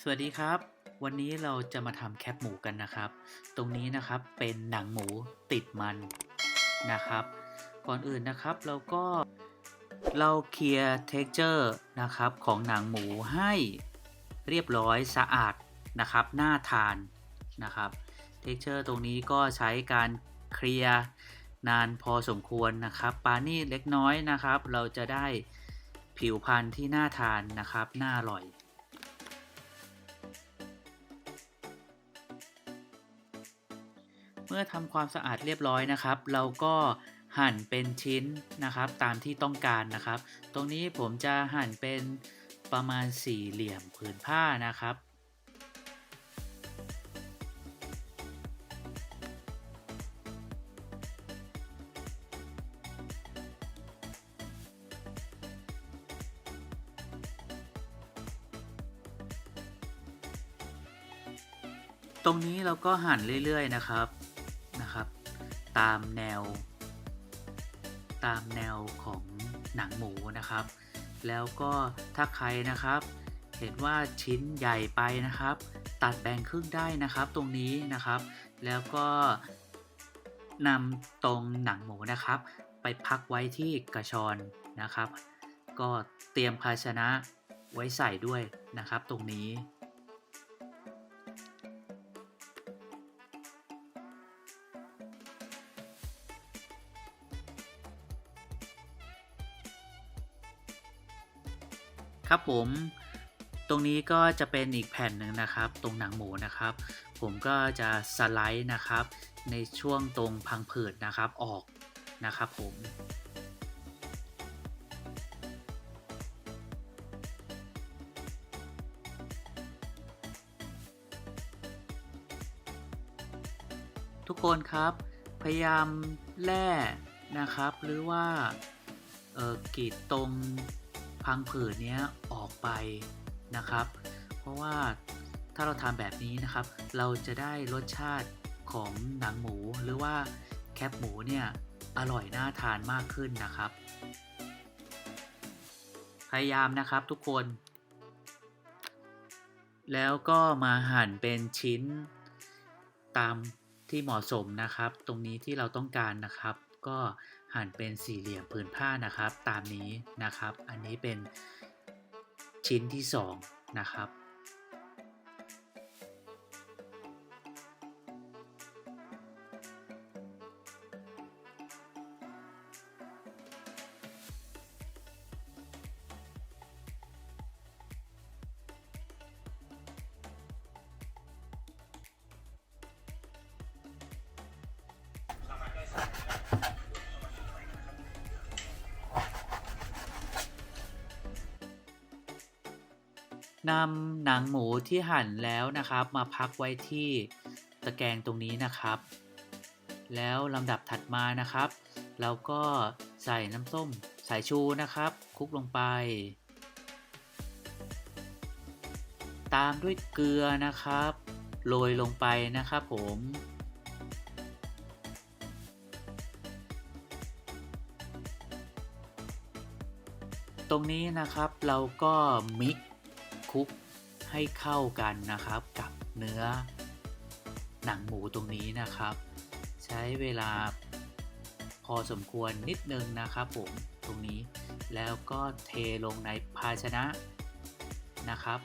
สวัสดีครับ วันนี้เราจะมาทำแคปหมูกันนะครับ ตรงนี้นะครับเป็นหนังหมูติดมันนะครับ ก่อนอื่นนะครับเราก็เราเคลียร์เท็กเจอร์นะครับของหนังหมูให้เรียบร้อยสะอาดนะครับน่าทานนะครับเท็กเจอร์ตรงนี้ก็ใช้การเคลียร์นานพอสมควรนะครับ ปานี่เล็กน้อยนะครับ เราจะได้ผิวพรรณที่น่าทานนะครับ น่าอร่อย มื่อทำความสะอาดเรียบร้อยนะครับ เราก็หั่นเป็นชิ้นนะครับ ตามที่ต้องการนะครับ ตรงนี้ผมจะหั่นเป็นประมาณสี่เหลี่ยมผืนผ้านะครับ ตรงนี้เราก็หั่นเรื่อยๆนะครับนะครับ ตามแนว ตามแนวของหนังหมูนะครับ แล้วก็ถ้าใครนะครับ เห็นว่าชิ้นใหญ่ไปนะครับ ตัดแบ่งครึ่งได้นะครับตรงนี้นะครับ แล้วก็นำตรงหนังหมูนะครับ ไปพักไว้ที่กระชอนนะครับ ก็เตรียมภาชนะไว้ใส่ด้วยนะครับตรงนี้ ครับผมตรงนี้ก็จะเป็นอีกแผ่นหนึ่งนะครับ ตรงหนังหมูนะครับ ผมก็จะสไลด์นะครับ ในช่วงตรงพังผืดนะครับออกนะครับผมทุกคนครับ พยายามแล่นะครับ หรือว่าเออกรีดตรง พังผืดเนี้ยออกไปนะครับ เพราะว่าถ้าเราทำแบบนี้นะครับ เราจะได้รสชาติของหนังหมูหรือว่าแคปหมูเนี่ยอร่อยน่าทานมากขึ้นนะครับ พยายามนะครับทุกคน แล้วก็มาหั่นเป็นชิ้นตามที่เหมาะสมนะครับ ตรงนี้ที่เราต้องการนะครับ ก็ หั่นเป็นสี่เหลี่ยมผืนผ้านะครับ ตามนี้นะครับ อันนี้เป็นชิ้นที่สองนะครับ นำหนังหมูที่หั่นแล้วนะครับ มาพักไว้ที่ตะแกรงตรงนี้นะครับ แล้วลำดับถัดมานะครับ เราก็ใส่น้ำส้มสายชูนะครับคลุกลงไป ตามด้วยเกลือนะครับโรยลงไปนะครับผมตรงนี้นะครับเราก็มิก คลุกให้เข้ากันนะครับกับเนื้อ หนังหมูตรงนี้นะครับ ใช้เวลาพอสมควรนิดนึงนะครับผมตรงนี้ แล้วก็เทลงในภาชนะนะครับ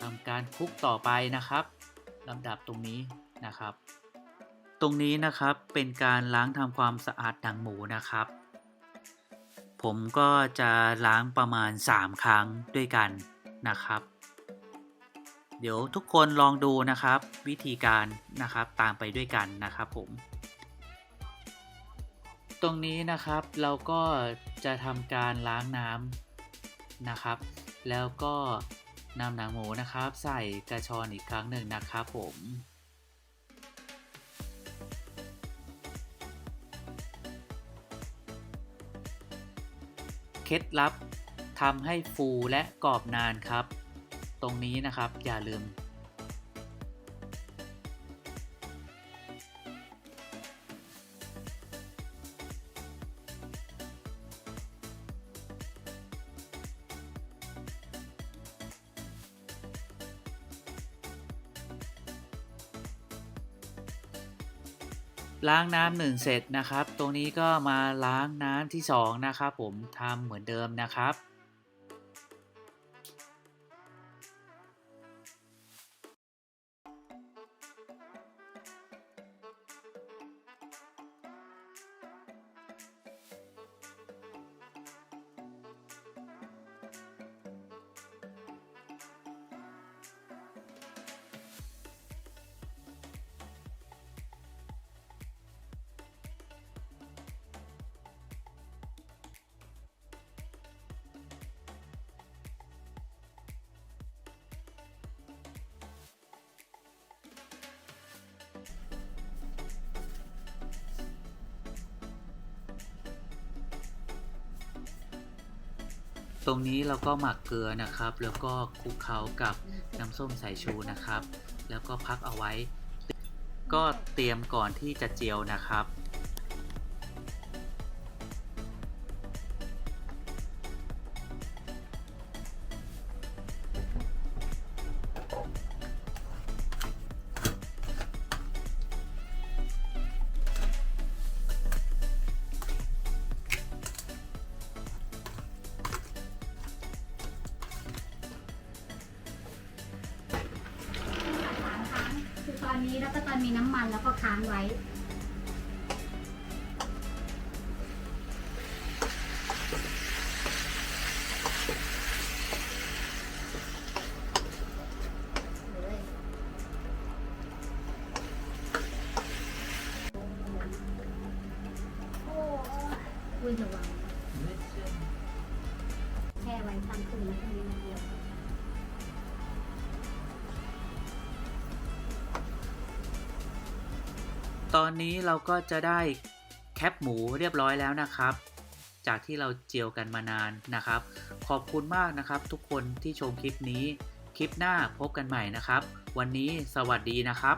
ทำการคลุกต่อไปนะครับลำดับตรงนี้นะครับ ตรงนี้นะครับเป็นการล้างทำความสะอาดหนังหมูนะครับ ผมก็จะล้างประมาณ 3 ครั้งด้วยกันนะครับ ดี๋ยวทุกคนลองดูนะครับวิธีการนะครับตามไปด้วยกันนะครับผม ตรงนี้นะครับเราก็จะทำการล้างน้ำนะครับ แล้วก็นำหนังหมูนะครับ ใส่กระชอนอีกครั้งหนึ่งนะครับผมเคล็ดลับทำให้ฟูและกรอบนานครับ ตรงนี้นะครับอย่าลืม ล้างน้ำหนึ่งเสร็จนะครับ ตรงนี้ก็มาล้างน้ำที่สองนะครับ ผมทำเหมือนเดิมนะครับ ตรงนี้เราก็หมักเกลือนะครับ แล้วก็คลุกเคล้ากับน้ำส้มสายชูนะครับ แล้วก็พักเอาไว้ ก็เตรียมก่อนที่จะเจียวนะครับ อนนี้แล้วก็ตอนมีน้ำมันแล้วก็ค้างไว้ อุ้ยระวังแช่ไว้ทำคืนแล้วก็มีน้ำเดียว ตอนนี้เราก็จะได้แคปหมูเรียบร้อยแล้วนะครับ จากที่เราเจียวกันมานานนะครับ ขอบคุณมากนะครับ ทุกคนที่ชมคลิปนี้ คลิปหน้าพบกันใหม่นะครับ วันนี้สวัสดีนะครับ